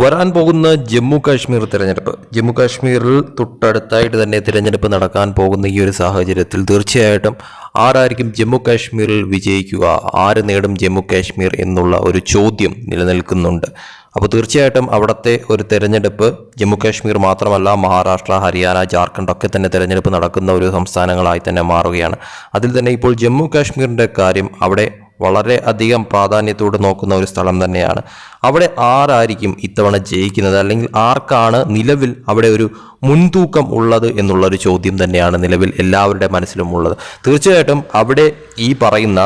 വരാൻ പോകുന്ന ജമ്മു കാശ്മീർ തിരഞ്ഞെടുപ്പ്. ജമ്മു കാശ്മീരിൽ തൊട്ടടുത്തായിട്ട് തന്നെ തിരഞ്ഞെടുപ്പ് നടക്കാൻ പോകുന്ന ഈ ഒരു സാഹചര്യത്തിൽ തീർച്ചയായിട്ടും ആരായിരിക്കും ജമ്മു കാശ്മീരിൽ വിജയിക്കുക? ആര് നേടും ജമ്മു കാശ്മീർ എന്നുള്ള ഒരു ചോദ്യം നിലനിൽക്കുന്നുണ്ട്. അപ്പോൾ തീർച്ചയായിട്ടും അവിടുത്തെ ഒരു തിരഞ്ഞെടുപ്പ് ജമ്മു കാശ്മീർ മാത്രമല്ല മഹാരാഷ്ട്ര ഹരിയാന ജാർഖണ്ഡ് ഒക്കെ തന്നെ തിരഞ്ഞെടുപ്പ് നടക്കുന്ന ഒരു സംസ്ഥാനങ്ങളായി തന്നെ മാറുകയാണ്. അതിൽ തന്നെ ഇപ്പോൾ ജമ്മു കാശ്മീരിന്റെ കാര്യം അവിടെ വളരെ അധികം പ്രാധാന്യത്തോടെ നോക്കുന്ന ഒരു സ്ഥലം തന്നെയാണ്. അവിടെ ആരായിരിക്കും ഇത്തവണ ജയിക്കുന്നത്? അല്ലെങ്കിൽ ആർക്കാണ് നിലവിൽ അവിടെ ഒരു മുൻതൂക്കം ഉള്ളത് എന്നുള്ളൊരു ചോദ്യം തന്നെയാണ് നിലവിൽ എല്ലാവരുടെ മനസ്സിലും ഉള്ളത്. തീർച്ചയായിട്ടും അവിടെ ഈ പറയുന്ന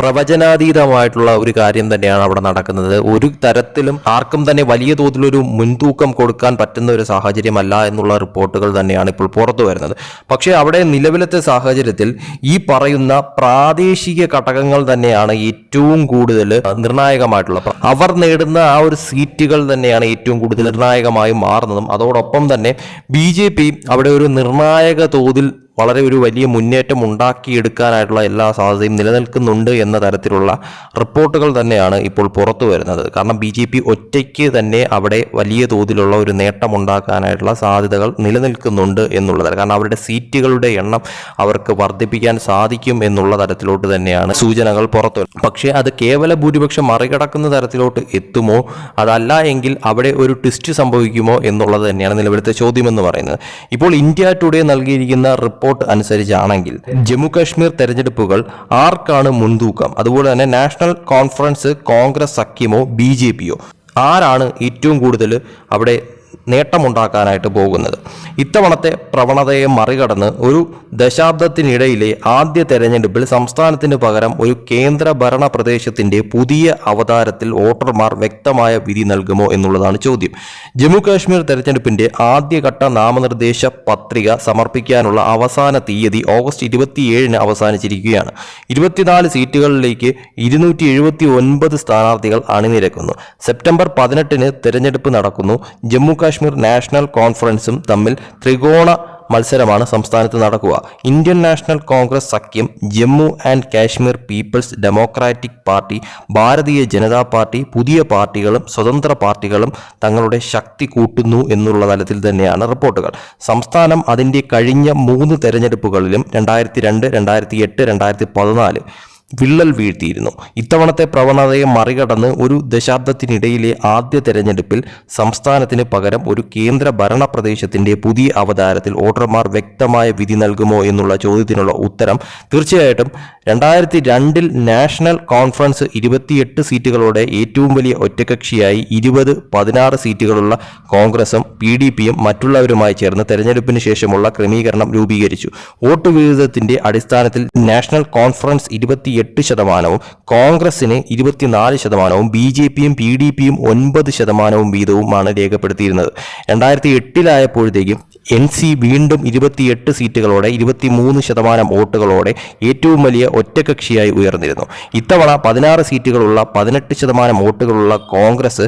പ്രവചനാതീതമായിട്ടുള്ള ഒരു കാര്യം തന്നെയാണ് അവിടെ നടക്കുന്നത്. ഒരു തരത്തിലും ആർക്കും തന്നെ വലിയ തോതിലൊരു മുൻതൂക്കം കൊടുക്കാൻ പറ്റുന്ന ഒരു സാഹചര്യമല്ല എന്നുള്ള റിപ്പോർട്ടുകൾ തന്നെയാണ് ഇപ്പോൾ പുറത്തു വരുന്നത്. പക്ഷേ അവിടെ നിലവിലത്തെ സാഹചര്യത്തിൽ ഈ പറയുന്ന പ്രാദേശിക ഘടകങ്ങൾ തന്നെയാണ് ഏറ്റവും കൂടുതൽ നിർണായകമായിട്ടുള്ള. അവർ നേടുന്ന ആ ഒരു സീറ്റുകൾ തന്നെയാണ് ഏറ്റവും കൂടുതൽ നിർണായകമായി മാറുന്നതും. അതോടൊപ്പം തന്നെ ബി അവിടെ ഒരു നിർണായക തോതിൽ വളരെ ഒരു വലിയ മുന്നേറ്റം ഉണ്ടാക്കിയെടുക്കാനായിട്ടുള്ള എല്ലാ സാധ്യതയും നിലനിൽക്കുന്നുണ്ട് എന്ന തരത്തിലുള്ള റിപ്പോർട്ടുകൾ തന്നെയാണ് ഇപ്പോൾ പുറത്തു വരുന്നത്. കാരണം ബി ജെ പി ഒറ്റയ്ക്ക് തന്നെ അവിടെ വലിയ തോതിലുള്ള ഒരു നേട്ടം ഉണ്ടാക്കാനായിട്ടുള്ള സാധ്യതകൾ നിലനിൽക്കുന്നുണ്ട് എന്നുള്ളതാണ് കാരണം അവരുടെ സീറ്റുകളുടെ എണ്ണം അവർക്ക് വർദ്ധിപ്പിക്കാൻ സാധിക്കും എന്നുള്ള തരത്തിലോട്ട് തന്നെയാണ് സൂചനകൾ പുറത്തു പക്ഷേ അത് കേവല ഭൂരിപക്ഷം മറികടക്കുന്ന തരത്തിലോട്ട് എത്തുമോ? അതല്ല എങ്കിൽ അവിടെ ഒരു ട്വിസ്റ്റ് സംഭവിക്കുമോ എന്നുള്ളത് തന്നെയാണ് നിലവിലത്തെ ചോദ്യമെന്ന് പറയുന്നത്. ഇപ്പോൾ ഇന്ത്യ ടുഡേ നൽകിയിരിക്കുന്ന റിപ്പോർട്ട് അനുസരിച്ചാണെങ്കിൽ ജമ്മു കാശ്മീർ തെരഞ്ഞെടുപ്പുകൾ ആർക്കാണ് മുൻതൂക്കം? അതുപോലെ തന്നെ നാഷണൽ കോൺഫറൻസ് കോൺഗ്രസ് സഖ്യമോ ബി ആരാണ് ഏറ്റവും കൂടുതൽ അവിടെ നേട്ടമുണ്ടാക്കാനായിട്ട് പോകുന്നത്. ഇത്തവണത്തെ പ്രവണതയെ മറികടന്ന് ഒരു ദശാബ്ദത്തിനിടയിലെ ആദ്യ തെരഞ്ഞെടുപ്പിൽ സംസ്ഥാനത്തിന് പകരം ഒരു കേന്ദ്ര ഭരണ പ്രദേശത്തിന്റെ പുതിയ അവതാരത്തിൽ വോട്ടർമാർ വ്യക്തമായ വിധി നൽകുമോ എന്നുള്ളതാണ് ചോദ്യം. ജമ്മു കാശ്മീർ തെരഞ്ഞെടുപ്പിന്റെ ആദ്യഘട്ട നാമനിർദ്ദേശ പത്രിക സമർപ്പിക്കാനുള്ള അവസാന തീയതി ഓഗസ്റ്റ് ഇരുപത്തിയേഴിന് അവസാനിച്ചിരിക്കുകയാണ്. ഇരുപത്തിനാല് സീറ്റുകളിലേക്ക് ഇരുന്നൂറ്റി എഴുപത്തി ഒൻപത് സ്ഥാനാർത്ഥികൾ അണിനിരക്കുന്നു. സെപ്റ്റംബർ പതിനെട്ടിന് തെരഞ്ഞെടുപ്പ് നടക്കുന്നു. ജമ്മു കാശ്മീർ നാഷണൽ കോൺഫറൻസും തമ്മിൽ ത്രികോണ മത്സരമാണ് സംസ്ഥാനത്ത് നടക്കുക. ഇന്ത്യൻ നാഷണൽ കോൺഗ്രസ് സഖ്യം Jammu and Kashmir people's democratic party Bharatiya Janata party പുതിയ പാർട്ടികളും സ്വതന്ത്ര പാർട്ടികളും തങ്ങളുടെ ശക്തി കൂട്ടുന്നു എന്നുള്ള തലത്തിൽ തന്നെയാണ് റിപ്പോർട്ടുകൾ. സംസ്ഥാനം അതിന്റെ കഴിഞ്ഞ മൂന്ന് തെരഞ്ഞെടുപ്പുകളിലും രണ്ടായിരത്തി രണ്ട് രണ്ടായിരത്തി എട്ട് രണ്ടായിരത്തി പതിനാല് വിള്ളൽ വീഴ്ത്തിയിരുന്നു. ഇത്തവണത്തെ പ്രവണതയെ മറികടന്ന് ഒരു ദശാബ്ദത്തിനിടയിലെ ആദ്യ തെരഞ്ഞെടുപ്പിൽ സംസ്ഥാനത്തിന് പകരം ഒരു കേന്ദ്ര ഭരണ പ്രദേശത്തിന്റെ പുതിയ അവതാരത്തിൽ വോട്ടർമാർ വ്യക്തമായ വിധി നൽകുമോ എന്നുള്ള ചോദ്യത്തിനുള്ള ഉത്തരം തീർച്ചയായിട്ടും രണ്ടായിരത്തി രണ്ടിൽ നാഷണൽ കോൺഫറൻസ് ഇരുപത്തിയെട്ട് സീറ്റുകളോടെ ഏറ്റവും വലിയ ഒറ്റകക്ഷിയായി ഇരുപത് പതിനാറ് സീറ്റുകളുള്ള കോൺഗ്രസും പി ഡി പിയും മറ്റുള്ളവരുമായി ചേർന്ന് തെരഞ്ഞെടുപ്പിന് ശേഷമുള്ള ക്രമീകരണം രൂപീകരിച്ചു. വോട്ട് വിഹിതത്തിന്റെ അടിസ്ഥാനത്തിൽ നാഷണൽ കോൺഫറൻസ് ഇരുപത്തിയെട്ട് ശതമാനവും കോൺഗ്രസിന് ഇരുപത്തിനാല് ശതമാനവും ബി ജെ പിയും പി ഡി പിയും ഒൻപത് ശതമാനവും വീതവുമാണ് രേഖപ്പെടുത്തിയിരുന്നത്. രണ്ടായിരത്തി എട്ടിലായപ്പോഴത്തേക്കും എൻ സി വീണ്ടും ഇരുപത്തിയെട്ട് സീറ്റുകളോടെ ഇരുപത്തിമൂന്ന് ശതമാനം വോട്ടുകളോടെ ഏറ്റവും വലിയ ഒറ്റകക്ഷിയായി ഉയർന്നിരുന്നു. ഇത്തവണ പതിനാറ് സീറ്റുകളുള്ള പതിനെട്ട് ശതമാനം വോട്ടുകളുള്ള കോൺഗ്രസ്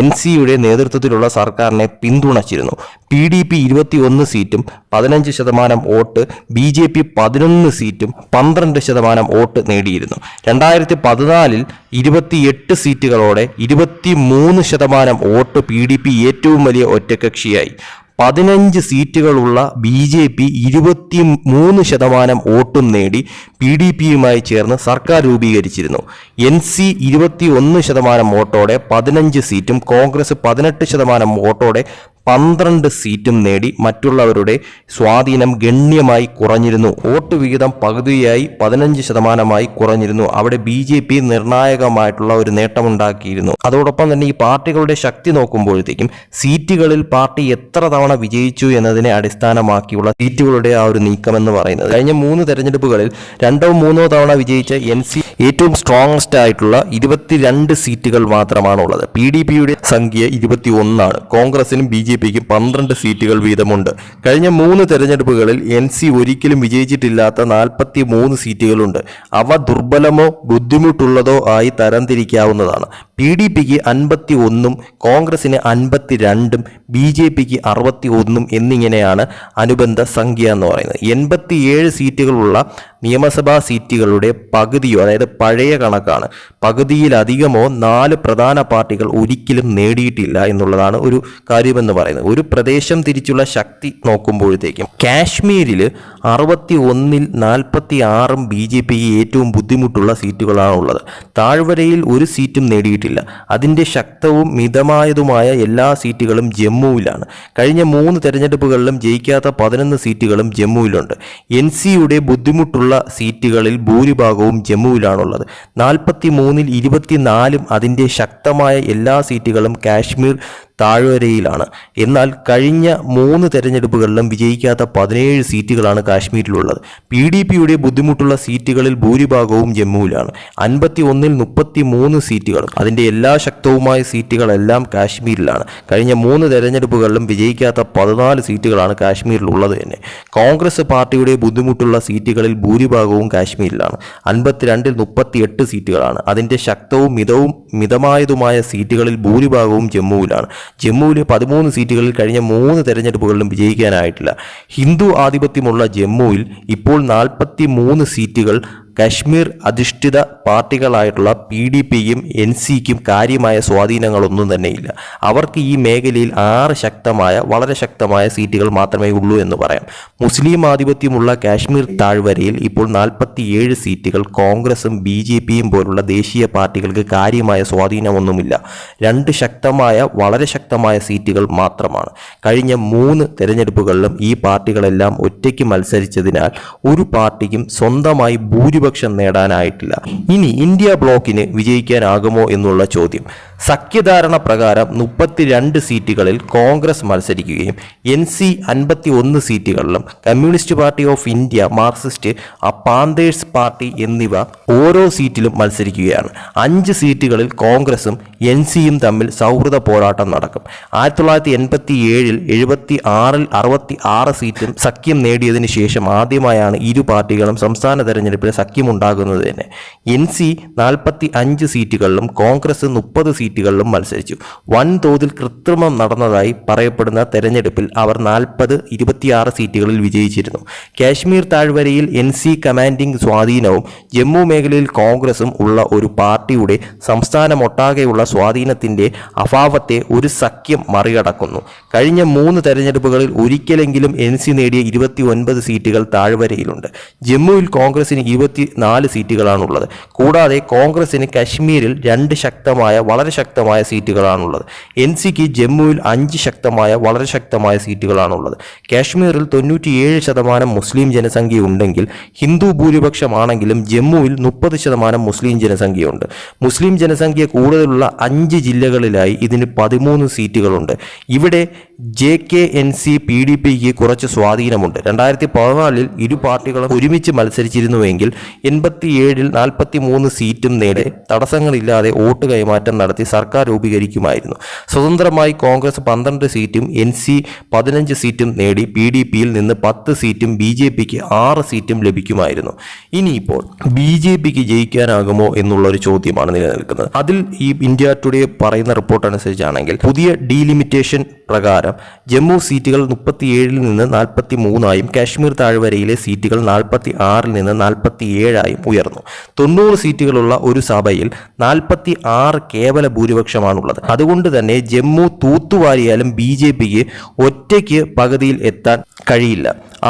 എൻ സിയുടെ നേതൃത്വത്തിലുള്ള സർക്കാരിനെ പിന്തുണച്ചിരുന്നു. പി ഡി പി ഇരുപത്തിയൊന്ന് സീറ്റും പതിനഞ്ച് ശതമാനം വോട്ട് ബി ജെ പി പതിനൊന്ന് സീറ്റും പന്ത്രണ്ട് ശതമാനം വോട്ട് നേടിയിരുന്നു. രണ്ടായിരത്തി പതിനാലിൽ ഇരുപത്തിയെട്ട് സീറ്റുകളോടെ ഇരുപത്തി മൂന്ന് ശതമാനം വോട്ട് പി ഡി പി ഏറ്റവും വലിയ ഒറ്റകക്ഷിയായി. പതിനഞ്ച് സീറ്റുകളുള്ള ബി ജെ പി ഇരുപത്തി മൂന്ന് ശതമാനം വോട്ടും നേടി പി ഡി പിയുമായി ചേർന്ന് സർക്കാർ രൂപീകരിച്ചിരുന്നു. എൻ സി ഇരുപത്തി ഒന്ന് ശതമാനം വോട്ടോടെ പതിനഞ്ച് സീറ്റും കോൺഗ്രസ് പതിനെട്ട് ശതമാനം വോട്ടോടെ പന്ത്രണ്ട് സീറ്റും നേടി മറ്റുള്ളവരുടെ സ്വാധീനം ഗണ്യമായി കുറഞ്ഞിരുന്നു. വോട്ട് വിഹിതം പകുതിയായി പതിനഞ്ച് ശതമാനമായി കുറഞ്ഞിരുന്നു. അവിടെ ബി ജെ പി നിർണായകമായിട്ടുള്ള ഒരു നേട്ടമുണ്ടാക്കിയിരുന്നു. അതോടൊപ്പം തന്നെ ഈ പാർട്ടികളുടെ ശക്തി നോക്കുമ്പോഴത്തേക്കും സീറ്റുകളിൽ പാർട്ടി എത്ര തവണ വിജയിച്ചു എന്നതിനെ അടിസ്ഥാനമാക്കിയുള്ള സീറ്റുകളുടെ ആ ഒരു നീക്കം എന്ന് പറയുന്നത്. കഴിഞ്ഞ മൂന്ന് തെരഞ്ഞെടുപ്പുകളിൽ രണ്ടോ മൂന്നോ തവണ വിജയിച്ച എൻ സി ഏറ്റവും സ്ട്രോങ്സ്റ്റ് ആയിട്ടുള്ള ഇരുപത്തിരണ്ട് സീറ്റുകൾ മാത്രമാണുള്ളത്. പി ഡി പിയുടെ സംഖ്യ ഇരുപത്തി ഒന്നാണ് കോൺഗ്രസിനും ബി ജെ പിക്കും പന്ത്രണ്ട് സീറ്റുകൾ വീതമുണ്ട്. കഴിഞ്ഞ മൂന്ന് തെരഞ്ഞെടുപ്പുകളിൽ എൻ സി ഒരിക്കലും വിജയിച്ചിട്ടില്ലാത്ത നാൽപ്പത്തി മൂന്ന് സീറ്റുകളുണ്ട് അവ ദുർബലമോ ബുദ്ധിമുട്ടുള്ളതോ ആയി തരംതിരിക്കാവുന്നതാണ്. പി ഡി പിക്ക് അൻപത്തി ഒന്നും കോൺഗ്രസിന് അൻപത്തി രണ്ടും ബി ജെ പിക്ക് അറുപത്തി ഒന്നും എന്നിങ്ങനെയാണ് അനുബന്ധ സംഖ്യ എന്ന് പറയുന്നത്. എൺപത്തിയേഴ് സീറ്റുകളുള്ള നിയമസഭാ സീറ്റുകളുടെ പകുതിയോ അതായത് പഴയ കണക്കാണ് പകുതിയിലധികമോ നാല് പ്രധാന പാർട്ടികൾ ഒരിക്കലും നേടിയിട്ടില്ല എന്നുള്ളതാണ് ഒരു കാര്യമെന്ന് പറയുന്നത്. ഒരു പ്രദേശം തിരിച്ചുള്ള ശക്തി നോക്കുമ്പോഴത്തേക്കും കാശ്മീരിൽ അറുപത്തി ഒന്നിൽ നാൽപ്പത്തി ആറും ബി ജെ പിക്ക് ഏറ്റവും ബുദ്ധിമുട്ടുള്ള സീറ്റുകളാണുള്ളത്. താഴ്വരയിൽ ഒരു സീറ്റും നേടിയിട്ടില്ല. അതിന്റെ ശക്തവും മിതമായതുമായ എല്ലാ സീറ്റുകളും ജമ്മുവിലാണ്. കഴിഞ്ഞ മൂന്ന് തെരഞ്ഞെടുപ്പുകളിലും ജയിക്കാത്ത പതിനൊന്ന് സീറ്റുകളും ജമ്മുവിലുണ്ട്. എൻ സിയുടെ ബുദ്ധിമുട്ടുള്ള സീറ്റുകളിൽ ഭൂരിഭാഗവും ജമ്മുവിലാണുള്ളത്. നാൽപ്പത്തി മൂന്നിൽ ഇരുപത്തിനാലും അതിന്റെ ശക്തമായ എല്ലാ സീറ്റുകളും കാശ്മീർ താഴ്വരയിലാണ്. എന്നാൽ കഴിഞ്ഞ മൂന്ന് തെരഞ്ഞെടുപ്പുകളിലും വിജയിക്കാത്ത പതിനേഴ് സീറ്റുകളാണ് കാശ്മീരിലുള്ളത്. പി ഡി പിയുടെ ബുദ്ധിമുട്ടുള്ള സീറ്റുകളിൽ ഭൂരിഭാഗവും ജമ്മുവിലാണ്. അൻപത്തി ഒന്നിൽ മുപ്പത്തി മൂന്ന് സീറ്റുകളും അതിന്റെ എല്ലാ ശക്തവുമായ സീറ്റുകളെല്ലാം കാശ്മീരിലാണ്. കഴിഞ്ഞ മൂന്ന് തെരഞ്ഞെടുപ്പുകളിലും വിജയിക്കാത്ത പതിനാല് സീറ്റുകളാണ് കാശ്മീരിലുള്ളത് തന്നെ. കോൺഗ്രസ് പാർട്ടിയുടെ ബുദ്ധിമുട്ടുള്ള സീറ്റുകളിൽ ഭൂരിഭാഗവും കാശ്മീരിലാണ്. അൻപത്തിരണ്ടിൽ മുപ്പത്തി എട്ട് സീറ്റുകളാണ്. അതിന്റെ ശക്തവും മിതവും മിതമായതുമായ സീറ്റുകളിൽ ഭൂരിഭാഗവും ജമ്മുവിലാണ്. ജമ്മുവിലെ പതിമൂന്ന് സീറ്റുകളിൽ കഴിഞ്ഞ മൂന്ന് തെരഞ്ഞെടുപ്പുകളിലും വിജയിക്കാനായിട്ടില്ല. ഹിന്ദു ആധിപത്യമുള്ള ജമ്മുവിൽ ഇപ്പോൾ നാൽപ്പത്തി മൂന്ന് സീറ്റുകൾ കശ്മീർ അധിഷ്ഠിത പാർട്ടികളായിട്ടുള്ള പി ഡി പിയും എൻ സിക്കും കാര്യമായ സ്വാധീനങ്ങളൊന്നും തന്നെയില്ല. അവർക്ക് ഈ മേഖലയിൽ ആറ് ശക്തമായ വളരെ ശക്തമായ സീറ്റുകൾ മാത്രമേ ഉള്ളൂ എന്ന് പറയാം. മുസ്ലിം ആധിപത്യമുള്ള കാശ്മീർ താഴ്വരയിൽ ഇപ്പോൾ നാൽപ്പത്തിയേഴ് സീറ്റുകൾ കോൺഗ്രസും ബി ജെ പിയും പോലുള്ള ദേശീയ പാർട്ടികൾക്ക് കാര്യമായ സ്വാധീനമൊന്നുമില്ല. രണ്ട് ശക്തമായ വളരെ ശക്തമായ സീറ്റുകൾ മാത്രമാണ്. കഴിഞ്ഞ മൂന്ന് തെരഞ്ഞെടുപ്പുകളിലും ഈ പാർട്ടികളെല്ലാം ഒറ്റയ്ക്ക് മത്സരിച്ചതിനാൽ ഒരു പാർട്ടിക്കും സ്വന്തമായി ഭൂരിപക്ഷം നേടാനായിട്ടില്ല. ഇനി ഇന്ത്യ ബ്ലോക്കിന് വിജയിക്കാനാകുമോ എന്നുള്ള ചോദ്യം. സഖ്യധാരണ പ്രകാരം മുപ്പത്തിരണ്ട് സീറ്റുകളിൽ കോൺഗ്രസ് മത്സരിക്കുകയും എൻ സി അൻപത്തി ഒന്ന് സീറ്റുകളിലും communist party of India Marxist panthers party എന്നിവ ഓരോ സീറ്റിലും മത്സരിക്കുകയാണ്. അഞ്ച് സീറ്റുകളിൽ കോൺഗ്രസും എൻ സിയും തമ്മിൽ സൗഹൃദ പോരാട്ടം നടക്കും. ആയിരത്തി തൊള്ളായിരത്തി എൺപത്തി ഏഴിൽ എഴുപത്തി ആറിൽ അറുപത്തി ആറ് സീറ്റും സഖ്യം നേടിയതിനു ശേഷം ആദ്യമായാണ് ഇരു പാർട്ടികളും സംസ്ഥാന തെരഞ്ഞെടുപ്പിൽ സഖ്യമുണ്ടാകുന്നത് തന്നെ. എൻ സി നാൽപ്പത്തി അഞ്ച് സീറ്റുകളിലും കോൺഗ്രസ് മുപ്പത് സീറ്റുകളിലും മത്സരിച്ചു. വൻതോതിൽ കൃത്രിമം നടന്നതായി പറയപ്പെടുന്ന തെരഞ്ഞെടുപ്പിൽ അവർ നാൽപ്പത് ഇരുപത്തിയാറ് സീറ്റുകളിൽ വിജയിച്ചിരുന്നു. കാശ്മീർ താഴ്വരയിൽ എൻ സി കമാൻഡിംഗ് സ്വാധീനവും ജമ്മു മേഖലയിൽ കോൺഗ്രസും ഉള്ള ഒരു പാർട്ടിയുടെ സംസ്ഥാനമൊട്ടാകെയുള്ള സ്വാധീനത്തിന്റെ അഭാവത്തെ ഒരു സഖ്യം മറികടക്കുന്നു. കഴിഞ്ഞ മൂന്ന് തെരഞ്ഞെടുപ്പുകളിൽ ഒരിക്കലെങ്കിലും എൻ സി നേടിയ ഇരുപത്തി ഒൻപത് സീറ്റുകൾ താഴ്വരയിലുണ്ട്. ജമ്മുവിൽ കോൺഗ്രസിന് ഇരുപത്തി നാല് സീറ്റുകളാണുള്ളത്. കൂടാതെ കോൺഗ്രസിന് കശ്മീരിൽ രണ്ട് ശക്തമായ വളരെ ശക്തമായ സീറ്റുകളാണുള്ളത്. എൻ സിക്ക് ജമ്മുവിൽ അഞ്ച് ശക്തമായ വളരെ ശക്തമായ സീറ്റുകളാണുള്ളത്. കാശ്മീരിൽ തൊണ്ണൂറ്റിയേഴ് ശതമാനം മുസ്ലിം ജനസംഖ്യ ഉണ്ടെങ്കിൽ ഹിന്ദു ഭൂരിപക്ഷമാണെങ്കിലും ജമ്മുവിൽ മുപ്പത് ശതമാനം മുസ്ലിം ജനസംഖ്യയുണ്ട്. മുസ്ലിം ജനസംഖ്യ കൂടുതലുള്ള അഞ്ച് ജില്ലകളിലായി ഇതിന് പതിമൂന്ന് സീറ്റുകളുണ്ട്. ഇവിടെ J K N C P D പിക്ക് കുറച്ച് സ്വാധീനമുണ്ട്. രണ്ടായിരത്തി പതിനാലിൽ ഇരു പാർട്ടികളും ഒരുമിച്ച് മത്സരിച്ചിരുന്നുവെങ്കിൽ എൺപത്തിയേഴിൽ നാൽപ്പത്തി മൂന്ന് സീറ്റും നേടി തടസ്സങ്ങളില്ലാതെ വോട്ട് കൈമാറ്റം നടത്തി സർക്കാർ രൂപീകരിക്കുമായിരുന്നു. സ്വതന്ത്രമായി കോൺഗ്രസ് പന്ത്രണ്ട് സീറ്റും എൻ സി പതിനഞ്ച് സീറ്റും നേടി പി ഡി പിയിൽ നിന്ന് പത്ത് സീറ്റും ബി ജെ പിക്ക് ആറ് സീറ്റും ലഭിക്കുമായിരുന്നു. ഇനിയിപ്പോൾ ബി ജെ പിക്ക് ജയിക്കാനാകുമോ എന്നുള്ള ഒരു ചോദ്യമാണ് നിലനിൽക്കുന്നത്. അതിൽ ഈ ഇന്ത്യ ടുഡേ പറയുന്ന റിപ്പോർട്ട് അനുസരിച്ചാണെങ്കിൽ പുതിയ ഡീലിമിറ്റേഷൻ പ്രകാരം ജമ്മു സീറ്റുകൾ മുപ്പത്തിയേഴിൽ നിന്ന് നാൽപ്പത്തി മൂന്നായും കാശ്മീർ താഴ്വരയിലെ സീറ്റുകൾ നാൽപ്പത്തി ആറിൽ നിന്ന് നാൽപ്പത്തി ഏഴായും ഉയർന്നു. തൊണ്ണൂറ് സീറ്റുകളുള്ള ഒരു സഭയിൽ നാൽപ്പത്തി ആറ് കേവല ഭൂരിപക്ഷമാണുള്ളത്. അതുകൊണ്ട് തന്നെ ജമ്മു തൂത്തുവാരിയാലും ബി ജെ പിക്ക് ഒറ്റയ്ക്ക് പകുതിയിൽ എത്താൻ കഴിയില്ല.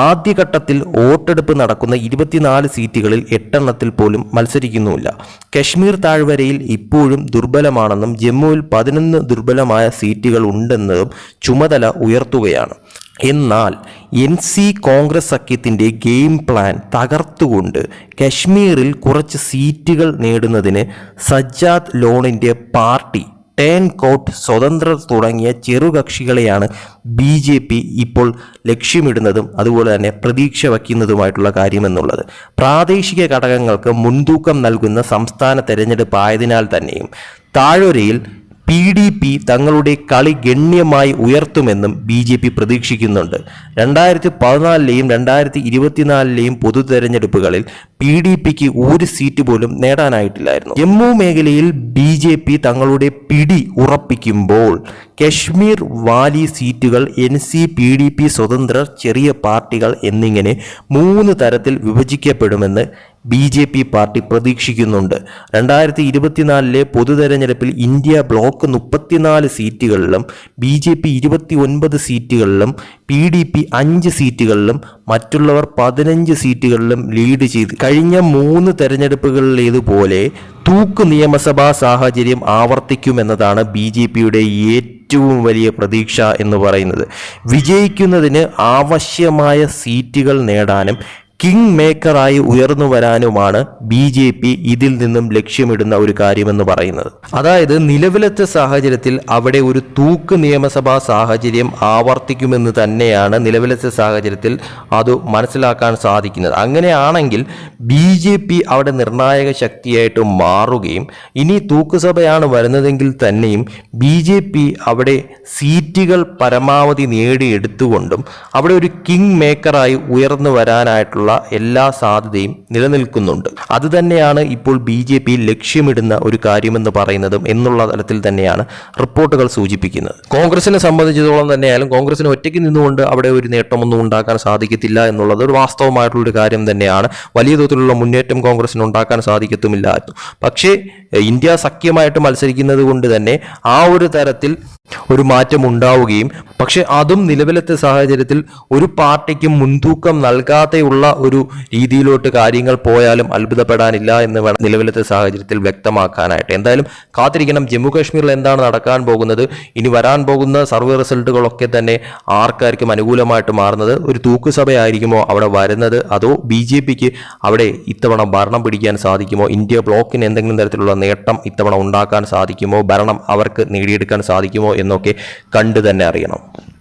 ആദ്യഘട്ടത്തിൽ വോട്ടെടുപ്പ് നടക്കുന്ന ഇരുപത്തിനാല് സീറ്റുകളിൽ എട്ടെണ്ണത്തിൽ പോലും മത്സരിക്കുന്നുമില്ല. കശ്മീർ താഴ്വരയിൽ ഇപ്പോഴും ദുർബലമാണെന്നും ജമ്മുവിൽ പതിനൊന്ന് ദുർബലമായ സീറ്റുകൾ ഉണ്ടെന്നതും ചുമതല ഉയർത്തുകയാണ്. എന്നാൽ എൻ സി കോൺഗ്രസ് സഖ്യത്തിന്റെ ഗെയിം പ്ലാൻ തകർത്തുകൊണ്ട് കശ്മീരിൽ കുറച്ച് സീറ്റുകൾ നേടുന്നതിന് സജ്ജാദ് ലോണിന്റെ പാർട്ടി ടേൺ കോട്ട് സ്വതന്ത്ര തുടങ്ങിയ ചെറുകക്ഷികളെയാണ് ബി ജെ പി ഇപ്പോൾ ലക്ഷ്യമിടുന്നതും അതുപോലെ തന്നെ പ്രതീക്ഷ വയ്ക്കുന്നതുമായിട്ടുള്ള കാര്യമെന്നുള്ളത്. പ്രാദേശിക ഘടകങ്ങൾക്ക് മുൻതൂക്കം നൽകുന്ന സംസ്ഥാന തെരഞ്ഞെടുപ്പ് ആയതിനാൽ തന്നെയും താഴ്വരയിൽ പി ഡി പി തങ്ങളുടെ കളി ഗണ്യമായി ഉയർത്തുമെന്നും ബി ജെ പി പ്രതീക്ഷിക്കുന്നുണ്ട്. രണ്ടായിരത്തി പതിനാലിലെയും രണ്ടായിരത്തി ഇരുപത്തിനാലിലെയും പൊതു തെരഞ്ഞെടുപ്പുകളിൽ പി ഡി പിക്ക് ഒരു സീറ്റ് പോലും നേടാനായിട്ടില്ലായിരുന്നു. ജമ്മു മേഖലയിൽ ബി ജെ പി തങ്ങളുടെ പിടി ഉറപ്പിക്കുമ്പോൾ കശ്മീർ വാലി സീറ്റുകൾ N C P D P സ്വതന്ത്രർ ചെറിയ പാർട്ടികൾ എന്നിങ്ങനെ മൂന്ന് തരത്തിൽ വിഭജിക്കപ്പെടുമെന്ന് ബി ജെ പി പാർട്ടി പ്രതീക്ഷിക്കുന്നുണ്ട്. രണ്ടായിരത്തി ഇരുപത്തിനാലിലെ പൊതുതെരഞ്ഞെടുപ്പിൽ ഇന്ത്യ ബ്ലോക്ക് മുപ്പത്തിനാല് സീറ്റുകളിലും ബി ജെ പി ഇരുപത്തി ഒൻപത് സീറ്റുകളിലും പി ഡി പി അഞ്ച് സീറ്റുകളിലും മറ്റുള്ളവർ പതിനഞ്ച് സീറ്റുകളിലും ലീഡ് ചെയ്ത് കഴിഞ്ഞ മൂന്ന് തെരഞ്ഞെടുപ്പുകളിലേതുപോലെ തൂക്ക് നിയമസഭാ സാഹചര്യം ആവർത്തിക്കുമെന്നതാണ് ബി ജെ പിയുടെ ഏറ്റവും വലിയ പ്രതീക്ഷ എന്ന് പറയുന്നത്. വിജയിക്കുന്നതിന് ആവശ്യമായ സീറ്റുകൾ നേടാനും കിങ് മേക്കറായി ഉയർന്നു വരാനുമാണ് ബി ജെ പി ഇതിൽ നിന്നും ലക്ഷ്യമിടുന്ന ഒരു കാര്യമെന്ന് പറയുന്നത്. അതായത് നിലവിലത്തെ സാഹചര്യത്തിൽ അവിടെ ഒരു തൂക്ക് നിയമസഭാ സാഹചര്യം ആവർത്തിക്കുമെന്ന് തന്നെയാണ് നിലവിലത്തെ സാഹചര്യത്തിൽ അത് മനസ്സിലാക്കാൻ സാധിക്കുന്നത്. അങ്ങനെയാണെങ്കിൽ ബി ജെ പി അവിടെ നിർണായക ശക്തിയായിട്ട് മാറുകയും ഇനി തൂക്കുസഭയാണ് വരുന്നതെങ്കിൽ തന്നെയും ബി ജെ പി അവിടെ സീറ്റുകൾ പരമാവധി നേടിയെടുത്തുകൊണ്ടും അവിടെ ഒരു കിങ് മേക്കറായി ഉയർന്നു വരാനായിട്ടുള്ള എല്ലാ സാധ്യതയും നിലനിൽക്കുന്നുണ്ട്. അത് തന്നെയാണ് ഇപ്പോൾ ബി ജെ പി ലക്ഷ്യമിടുന്ന ഒരു കാര്യമെന്ന് പറയുന്നതും എന്നുള്ള തലത്തിൽ തന്നെയാണ് റിപ്പോർട്ടുകൾ സൂചിപ്പിക്കുന്നത്. കോൺഗ്രസിനെ സംബന്ധിച്ചിടത്തോളം തന്നെയായാലും കോൺഗ്രസിന് ഒറ്റയ്ക്ക് നിന്നുകൊണ്ട് അവിടെ ഒരു നേട്ടമൊന്നും ഉണ്ടാക്കാൻ സാധിക്കത്തില്ല എന്നുള്ളത് ഒരു വാസ്തവമായിട്ടുള്ളൊരു കാര്യം തന്നെയാണ്. വലിയ തോതിലുള്ള മുന്നേറ്റം കോൺഗ്രസിന് ഉണ്ടാക്കാൻ സാധിക്കത്തുമില്ലായിരുന്നു. പക്ഷേ ഇന്ത്യ സഖ്യമായിട്ട് മത്സരിക്കുന്നത് കൊണ്ട് തന്നെ ആ ഒരു തരത്തിൽ ഒരു മാറ്റം ഉണ്ടാവുകയും പക്ഷെ അതും നിലവിലത്തെ സാഹചര്യത്തിൽ ഒരു പാർട്ടിക്കും മുൻതൂക്കം നൽകാതെയുള്ള ഒരു രീതിയിലോട്ട് കാര്യങ്ങൾ പോയാലും അത്ഭുതപ്പെടാനില്ല എന്ന് വേണം നിലവിലത്തെ സാഹചര്യത്തിൽ വ്യക്തമാക്കാനായിട്ട്. എന്തായാലും കാത്തിരിക്കണം. ജമ്മു കാശ്മീരിൽ എന്താണ് നടക്കാൻ പോകുന്നത്? ഇനി വരാൻ പോകുന്ന സർവേ റിസൾട്ടുകളൊക്കെ തന്നെ ആർക്കാർക്കും അനുകൂലമായിട്ട് മാറുന്നത്? ഒരു തൂക്കുസഭയായിരിക്കുമോ അവിടെ വരുന്നത്? അതോ ബി ജെ പിക്ക് അവിടെ ഇത്തവണ ഭരണം പിടിക്കാൻ സാധിക്കുമോ? ഇന്ത്യ ബ്ലോക്കിന് എന്തെങ്കിലും തരത്തിലുള്ള നേട്ടം ഇത്തവണ ഉണ്ടാക്കാൻ സാധിക്കുമോ? ഭരണം അവർക്ക് നേടിയെടുക്കാൻ സാധിക്കുമോ? എന്നൊക്കെ കണ്ടു തന്നെ അറിയണം.